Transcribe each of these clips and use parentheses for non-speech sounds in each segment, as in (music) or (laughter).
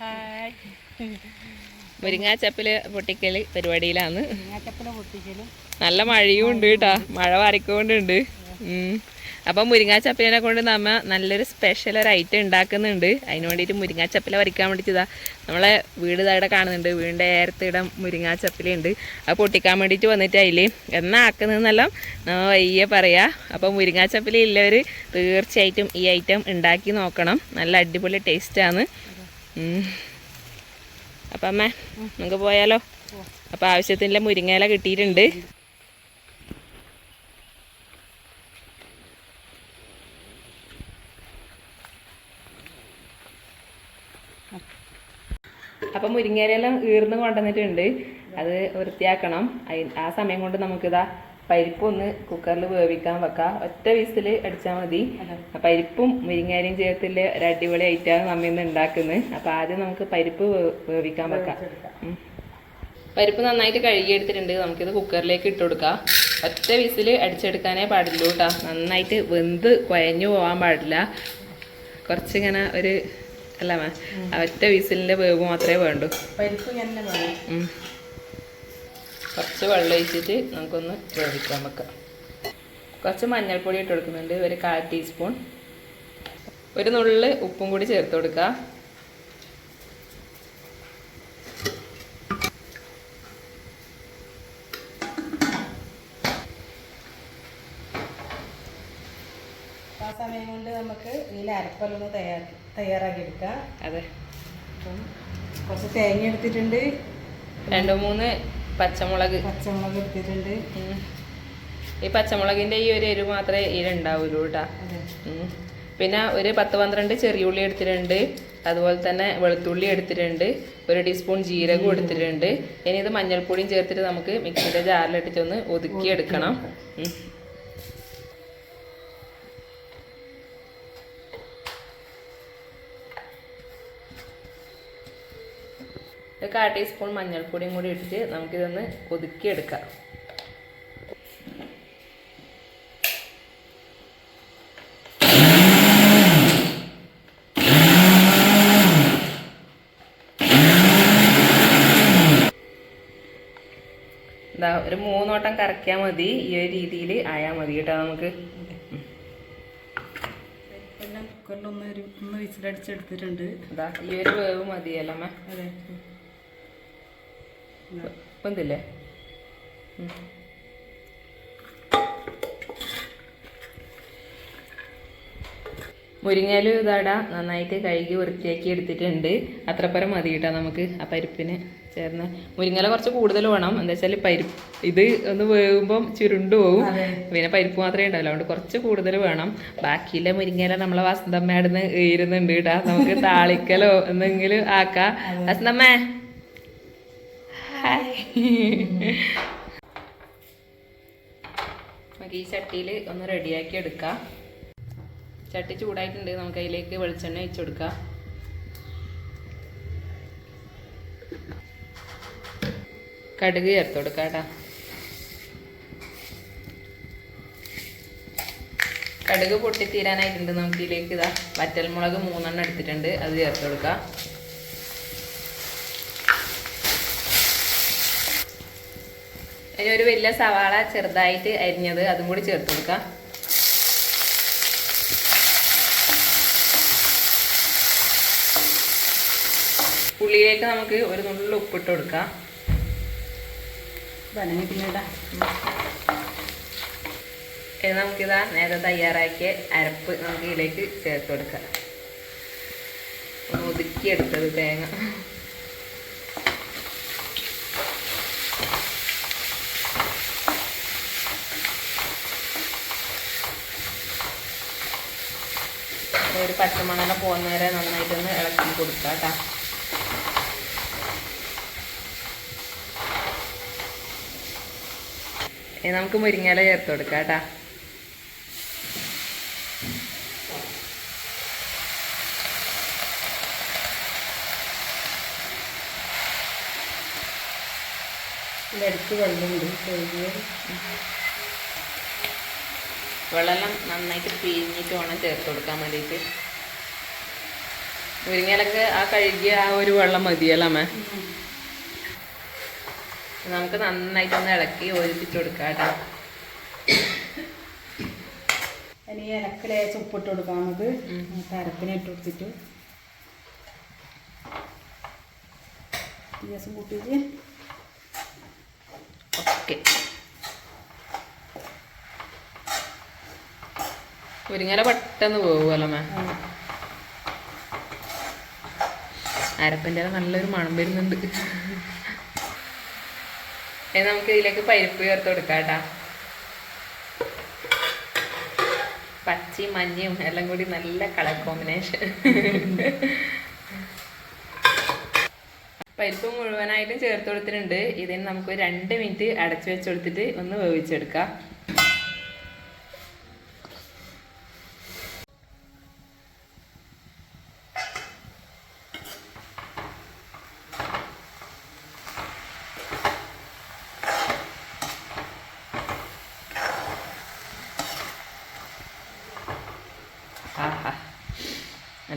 Hi. മുരിങ്ങാച്ചപ്പിൽ പൊട്ടിക്കൽ പരിപാടിയിലാണ്. നല്ല മഴയും ഉണ്ട് കേട്ടാ. മഴ വരക്കൊണ്ടുണ്ട് അപ്പൊ മുരിങ്ങാച്ചപ്പിനെ കൊണ്ട് നമ്മ നല്ലൊരു സ്പെഷ്യൽ ഒരു ഐറ്റം ഉണ്ടാക്കുന്നുണ്ട്. അതിന് വേണ്ടിയിട്ട് മുരിങ്ങാച്ചപ്പില വരയ്ക്കാൻ വേണ്ടിയിട്ട് നമ്മളെ വീട് ഇവിടെ കാണുന്നുണ്ട്. വീടിന്റെ ഏരത്തിടം മുരിങ്ങാച്ചപ്പിലുണ്ട്. അത് പൊട്ടിക്കാൻ വേണ്ടിയിട്ട് വന്നിട്ട് അതിൽ എന്നാ ആക്കുന്നതെന്നെല്ലാം നമ്മ വയ്യ പറയാ. അപ്പം മുരിങ്ങാച്ചപ്പില ഉള്ളവർ തീർച്ചയായിട്ടും ഈ ഐറ്റം ഉണ്ടാക്കി നോക്കണം. നല്ല അടിപൊളി ടേസ്റ്റാണ് അപ്പം അമ്മ നമുക്ക് പോയാലോ? അപ്പം ആവശ്യത്തിനുള്ള മുരിങ്ങയില കിട്ടിയിട്ടുണ്ട്. അപ്പം മുരിങ്ങയിലെല്ലാം ഈർന്ന് കൊണ്ടുവന്നിട്ടുണ്ട്. അത് വൃത്തിയാക്കണം. ആ സമയം കൊണ്ട് നമുക്കിതാ പരിപ്പ് ഒന്ന് കുക്കറിൽ വേവിക്കാൻ വെക്കാം. ഒറ്റ വിസിൽ അടിച്ചാൽ മതി. പരിപ്പും മുരിങ്ങാരിയും ചേർത്തില്ല ഒരു അടിപൊളി ഐറ്റമാണ് അമ്മ ഇന്ന് ഉണ്ടാക്കുന്നത് അപ്പം ആദ്യം നമുക്ക് പരിപ്പ് വേവിക്കാൻ വെക്കാം. പരിപ്പ് നന്നായിട്ട് കഴുകിയെടുത്തിട്ടുണ്ട്. നമുക്കിത് കുക്കറിലേക്ക് ഇട്ട് കൊടുക്കാം. ഒറ്റ വിസിൽ അടിച്ചെടുക്കാനേ പാടുള്ളൂ കേട്ടോ നന്നായിട്ട് വെന്ത് കുഴഞ്ഞു പോകാൻ പാടില്ല. കുറച്ചിങ്ങനെ ഒരു അല്ല മാ ഒറ്റ വിസിലിന്റെ വേവ് മാത്രമേ വേണ്ടൂ. പരിപ്പ്. കുറച്ച് വെള്ളം ഒഴിച്ചിട്ട് നമുക്കൊന്ന് വേവിക്കാൻ വെക്കാം. കുറച്ച് മഞ്ഞൾപ്പൊടി ഇട്ട് കൊടുക്കുന്നുണ്ട് ഒരു കാൽ ടീസ്പൂൺ. ഒരു നുള്ളിൽ ഉപ്പും കൂടി ചേർത്ത് കൊടുക്കുക ആ സമയം കൊണ്ട് നമുക്ക് ഇതിൽ അരപ്പലൊന്ന് തയ്യാറാക്കി തയ്യാറാക്കി എടുക്കാം അതെ. അപ്പം കുറച്ച് തേങ്ങ എടുത്തിട്ടുണ്ട്. രണ്ട് മൂന്ന് പച്ചമുളക്. പച്ചമുളക് എടുത്തിട്ടുണ്ട്. ഈ പച്ചമുളകിന്റെ ഈ ഒരു എരിവ് മാത്രമേ ഇതിലുണ്ടാവുള്ളൂ കേട്ടാ. പിന്നെ ഒരു പത്ത് പന്ത്രണ്ട് ചെറിയുള്ളി എടുത്തിട്ടുണ്ട്. അതുപോലെ തന്നെ വെളുത്തുള്ളി എടുത്തിട്ടുണ്ട്. ഒരു ടീസ്പൂൺ ജീരകം എടുത്തിട്ടുണ്ട്. ഇനി ഇത് മഞ്ഞൾപ്പൊടിയും ചേർത്തിട്ട് നമുക്ക് മിക്സിയുടെ ജാറിലിട്ടിട്ടൊന്ന് ഒതുക്കി എടുക്കണം ഒരു കാ ടീസ്പൂൺ മഞ്ഞൾപ്പൊടിയും കൂടി ഇട്ടിട്ട് നമുക്കിതൊന്ന് ഒതുക്കിയെടുക്കാം. എന്താ ഒരു മൂന്നോട്ടം കറക്കിയാൽ മതി. ഈ ഒരു രീതിയിൽ ആയാൽ മതി കേട്ടോ നമുക്ക്. കുക്കറിലൊന്ന് ഒരു ഒന്ന് വിസിലടിച്ചെടുത്തിട്ടുണ്ട്. അതാ ഈ ഒരു വേവ് മതിയല്ലോ അമ്മ അതെ. വെന്തില്ലേ മുരിങ്ങയില ഇതാടാ നന്നായിട്ട് കഴുകി വൃത്തിയാക്കി എടുത്തിട്ടുണ്ട്. അത്രപ്പരം മതി കേട്ടോ നമുക്ക് ആ പരിപ്പിന് ചേർന്ന്. മുരിങ്ങല കുറച്ച് കൂടുതൽ വേണം. എന്താ വെച്ചാൽ പരിപ്പ് ഇത് ഒന്ന് വേകുമ്പം ചുരുണ്ടു പോകും പിന്നെ പരിപ്പ് മാത്രമേ ഉണ്ടാവില്ല അതുകൊണ്ട് കുറച്ച് കൂടുതൽ വേണം. ബാക്കിയിലെ മുരിങ്ങയില നമ്മളെ വസന്തമ്മയുടെ ഏരുന്നുണ്ട് കേട്ടാ. നമുക്ക് താളിക്കലോ എന്തെങ്കിലും ആക്കാം. വസന്തമ്മേ. (laughs) നമുക്ക് ഈ ചട്ടിയിൽ ഒന്ന് റെഡിയാക്കി എടുക്കാം. ചട്ടി ചൂടായിട്ടുണ്ട്. നമുക്ക് അതിലേക്ക് വെളിച്ചെണ്ണ ഒഴിച്ചു കൊടുക്കാം. കടുക് ചേർത്ത് കൊടുക്കാം കടുക് പൊട്ടിത്തീരാനായിട്ടുണ്ട്. നമുക്ക് ഇതിലേക്ക് ഇതാ വറ്റൽമുളക് മൂന്നെണ്ണം എടുത്തിട്ടുണ്ട്. അത് ചേർത്ത് കൊടുക്കാം. ഒരു വലിയ സവാള ചെറുതായിട്ട് അരിഞ്ഞത് അതും കൂടി ചേർത്ത് കൊടുക്കാം. ഉള്ളിയിലേക്ക് നമുക്ക് ഒരു നുള്ളിൽ ഉപ്പിട്ട് കൊടുക്കാം. വേണമെങ്കിൽ പിന്നെ ഇനി നമുക്കിതാ നേരത്തെ തയ്യാറാക്കിയ അരപ്പ് നമുക്ക് ഇതിലേക്ക് ചേർത്ത് കൊടുക്കാം. ഒന്ന് ഒതുക്കിയെടുത്തത് തേങ്ങ. ഒരു പച്ചമണല പോകുന്നവരെ നന്നായിട്ടൊന്ന് ഇളക്കി കൊടുക്കുക കേട്ടോ നമുക്ക് മുരിങ്ങല ചേർത്ത് കൊടുക്കാം കേട്ടോ ഇതിലടുത്ത് വെള്ളമുണ്ട് കഴുകിയ വെള്ളം നന്നായിട്ട് പിഴിഞ്ഞിട്ട് വേണം ചേർത്ത് കൊടുക്കാൻ വേണ്ടിയിട്ട്. മുരിങ്ങയിലൊക്കെ ആ കഴുകിയ ആ ഒരു വെള്ളം മതിയല്ലോ അമ്മ? നമുക്ക് നന്നായിട്ടൊന്ന് ഇളക്കി ഒഴിപ്പിച്ച് കൊടുക്കാം കേട്ടോ. ഇനി ഇലക്ക് ലേശം ഉപ്പിട്ട് കൊടുക്കാം നമുക്ക്. ഇട്ട് കൊടുത്തിട്ട്. ലേശം കൂട്ടിയിട്ട്. ഓക്കെ. മുരിങ്ങയില പെട്ടെന്ന് പോകുമല്ലോ മേ. അരപ്പിന്റെ നല്ലൊരു മണം വരുന്നുണ്ട്. നമുക്ക് ഇതിലേക്ക് പരിപ്പ് ചേർത്ത് കൊടുക്കാം കേട്ടാ. പച്ചയും മഞ്ഞയും എല്ലാം കൂടി നല്ല കളർ കോമ്പിനേഷൻ. പരിപ്പ് മുഴുവനായിട്ടും ചേർത്ത് കൊടുത്തിട്ടുണ്ട്. ഇതിന് നമുക്ക് രണ്ട് മിനിറ്റ് അടച്ചു വെച്ച് കൊടുത്തിട്ട് ഒന്ന് വേവിച്ചെടുക്കാം.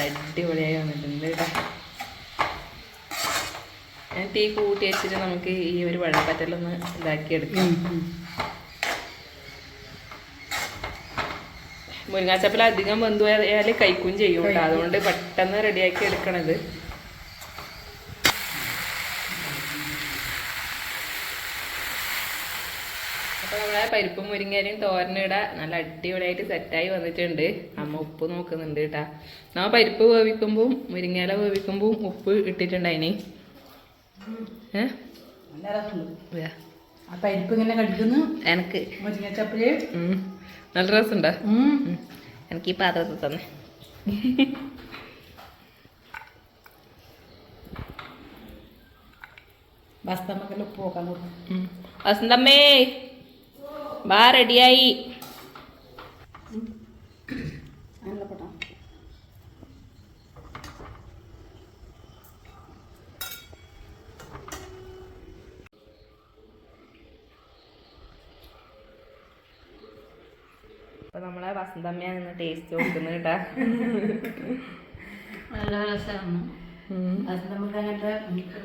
നല്ല അടിപൊളിയായി വന്നിട്ടുണ്ട് കേട്ടോ ഞാൻ തീ കൂട്ടി വെച്ചിട്ട് നമുക്ക് ഈ ഒരു വെള്ളപ്പറ്റലൊന്ന് ഇതാക്കിയെടുക്കാം മുരിങ്ങാച്ചപ്പിൽ അധികം വെന്തുപോയാൽ കഴിക്കും ചെയ്യും കേട്ടോ അതുകൊണ്ട് പെട്ടെന്ന് റെഡിയാക്കി എടുക്കണത് അപ്പൊ നമ്മളെ പരിപ്പും മുരിങ്ങയും തോരനിട നല്ല അടിപൊളിയായിട്ട് സെറ്റായി വന്നിട്ടുണ്ട്. അമ്മ ഉപ്പ് നോക്കുന്നുണ്ട് കേട്ടാ നമ്മ പരിപ്പ് വേവിക്കുമ്പോൾ മുരിങ്ങയില വേവിക്കുമ്പോൾ ഉപ്പ് ഇട്ടിട്ടുണ്ടായിനി. ഏ? നല്ല രസമുണ്ട്. ഇതാ. ആ പരിപ്പ് ഇങ്ങനെ കടിക്കുന്നു. എനക്ക്. നല്ല രസമുണ്ടോ? ഈ പാത്രത്തിൽ തന്നെ. ഉപ്പ് നോക്കാൻ കൊടുക്കും വസന്തമ്മേ. വാ റെഡിയായി. അപ്പൊ നമ്മളെ വസന്തമ്മയാണ് ടേസ്റ്റ് കൊടുക്കുന്നത് കേട്ടാ. (laughs) നല്ല രസമാണ്. അത് നമുക്ക് അങ്ങനത്തെ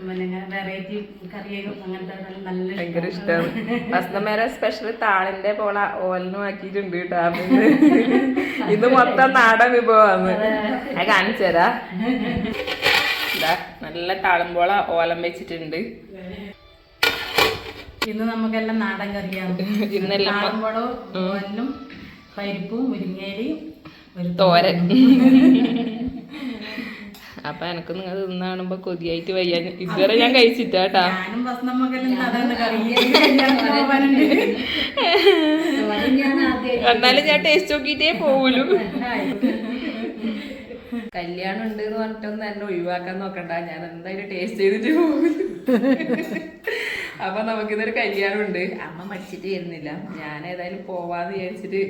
പിന്നെ വെറൈറ്റി കറിയും അങ്ങനത്തെ നല്ല ഭയങ്കര ഇഷ്ടമാണ് വസന്തമ്മേരെ സ്പെഷ്യൽ താളിന്റെ പോള ഓലനും ആക്കിയിട്ടുണ്ട് കേട്ടാ ഇത് മൊത്തം നാടൻ വിഭവമാണ്. അത്. കാണിച്ചു തരാ. നല്ല താളുമ്പോള ഓലം വെച്ചിട്ടുണ്ട്. ഇന്ന് നമുക്കെല്ലാം നാടൻ കറിയാണ്. ഇന്നെല്ലാം ഓലും പരിപ്പും മുരിങ്ങയിലയും ഒരു തോരൻ. അപ്പൊ എനക്ക് നിങ്ങൾ തിന്നാണുമ്പോ കൊതിയായിട്ട് വയ്യ. ഇതുവരെ ഞാൻ കഴിച്ചിട്ട് ഞാനും ഭക്ഷണമൊക്കെല്ലാം സാധാരണ കറി. പോകാനുണ്ട് (laughs) എന്നാലും ഞാൻ ടേസ്റ്റ് നോക്കിട്ടേ പോവുള്ളൂ. (laughs) കല്യാണം ഉണ്ട് എന്ന് പറഞ്ഞിട്ടൊന്നും എന്നെ ഒഴിവാക്കാൻ നോക്കണ്ട. ഞാൻ എന്തായാലും ടേസ്റ്റ് ചെയ്തിട്ട് പോകും (laughs) അപ്പൊ നമുക്കിതൊരു കല്യാണം ഉണ്ട് അമ്മ മടിച്ചിട്ട് വരുന്നില്ല. ഞാൻ ഏതായാലും പോവാന്ന് വിചാരിച്ചിട്ട്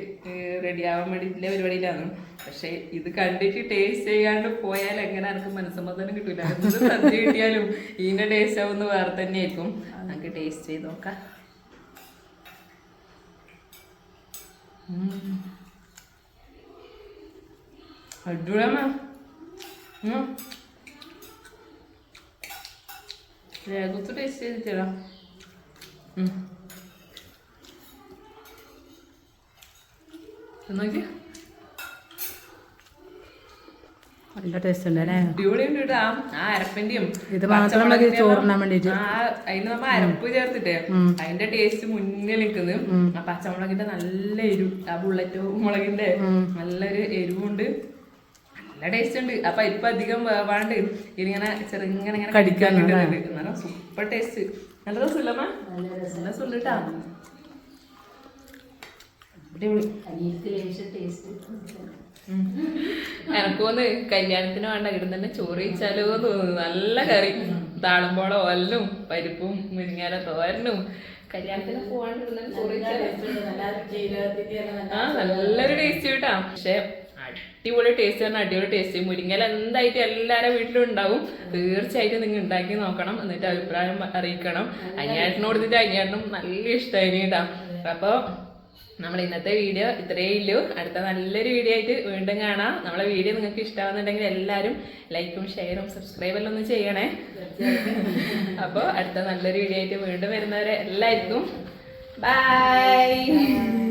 റെഡി ആവാൻ വേണ്ടിയിട്ടുള്ള പരിപാടിയിലാണ്. പക്ഷെ ഇത് കണ്ടിട്ട് ടേസ്റ്റ് ചെയ്യാണ്ട് പോയാൽ എങ്ങനെ എനിക്ക് മനസ്സമ്മതം കിട്ടൂല. സദ്യ കിട്ടിയാലും ഇതിന്റെ ടേസ്റ്റ് ആവുന്ന വേറെ തന്നെ ആയിരിക്കും നമുക്ക് ടേസ്റ്റ് ചെയ്ത് നോക്കാം. രേഖത്ത് ടേസ്റ്റ് ചെയ്തിട്ടാ നോക്കി. നല്ല ടേസ്റ്റ് ഉണ്ട് അല്ലേ? അടിപൊളിയുണ്ട് കേട്ടോ. ആ അരപ്പിന്റെയും ഇത് മാത്രം മതി ചോറിനാൻ വേണ്ടിട്ട്. അതിന് നമ്മ അരപ്പ് ചേർത്തിട്ടേ. അതിന്റെ ടേസ്റ്റ് മുന്നിൽ നിൽക്കുന്നത് ആ പച്ചമുളകിന്റെ നല്ല എരിവ് ആ ബുള്ളറ്റ് മുളകിന്റെ. നല്ലൊരു എരിവുണ്ട്. നല്ല ടേസ്റ്റ് ഉണ്ട്. അപ്പൊ ഇപ്പൊ അധികം വേവാണ്ട് ഇതിങ്ങനെ ചെറുങ്ങനെ ഇങ്ങനെ കടിക്കാൻ എന്നാലും സൂപ്പർ ടേസ്റ്റ് നല്ല രസമില്ലമ്മ നല്ല കേട്ടാ. അടിപൊളി. ഉം. എനക്ക് തോന്ന് കല്യാണത്തിന് വേണ്ട ഇവിടെ തന്നെ ചോറ് കഴിച്ചാലോ തോന്നുന്നു. നല്ല കറി. താളുമ്പോളോ ഒല്ലും പരിപ്പും മുരിങ്ങാല തോരനും. കല്യാണത്തിന് പോവാണ്ട് ഇവിടെ തന്നെ ചോറ് കഴിച്ചാലോ? ആ നല്ലൊരു ടേസ്റ്റ് കേട്ടാ പക്ഷെ അടിപൊളി ടേസ്റ്റ് ആണ്. അടിപൊളി ടേസ്റ്റ് മുരിങ്ങല എന്തായിട്ട് എല്ലാവരുടെ വീട്ടിലും ഉണ്ടാവും? തീർച്ചയായിട്ടും നിങ്ങൾ ഉണ്ടാക്കി നോക്കണം. എന്നിട്ട് അഭിപ്രായം അറിയിക്കണം. അനിയേട്ടന് കൊടുത്തിട്ട് അനിയേട്ടനും നല്ല ഇഷ്ടമായി കേട്ടാ. അപ്പൊ നമ്മൾ ഇന്നത്തെ വീഡിയോ ഇത്രയേ ഉള്ളൂ. അടുത്ത നല്ലൊരു വീഡിയോ ആയിട്ട് വീണ്ടും കാണാം. നമ്മളെ വീഡിയോ നിങ്ങൾക്ക് ഇഷ്ടമാകുന്നുണ്ടെങ്കിൽ എല്ലാവരും ലൈക്കും ഷെയറും സബ്സ്ക്രൈബ് എല്ലാം ഒന്ന് ചെയ്യണേ. അപ്പോൾ അടുത്ത നല്ലൊരു വീഡിയോ ആയിട്ട് വീണ്ടും വരുന്നവരെ എല്ലാവർക്കും ബൈ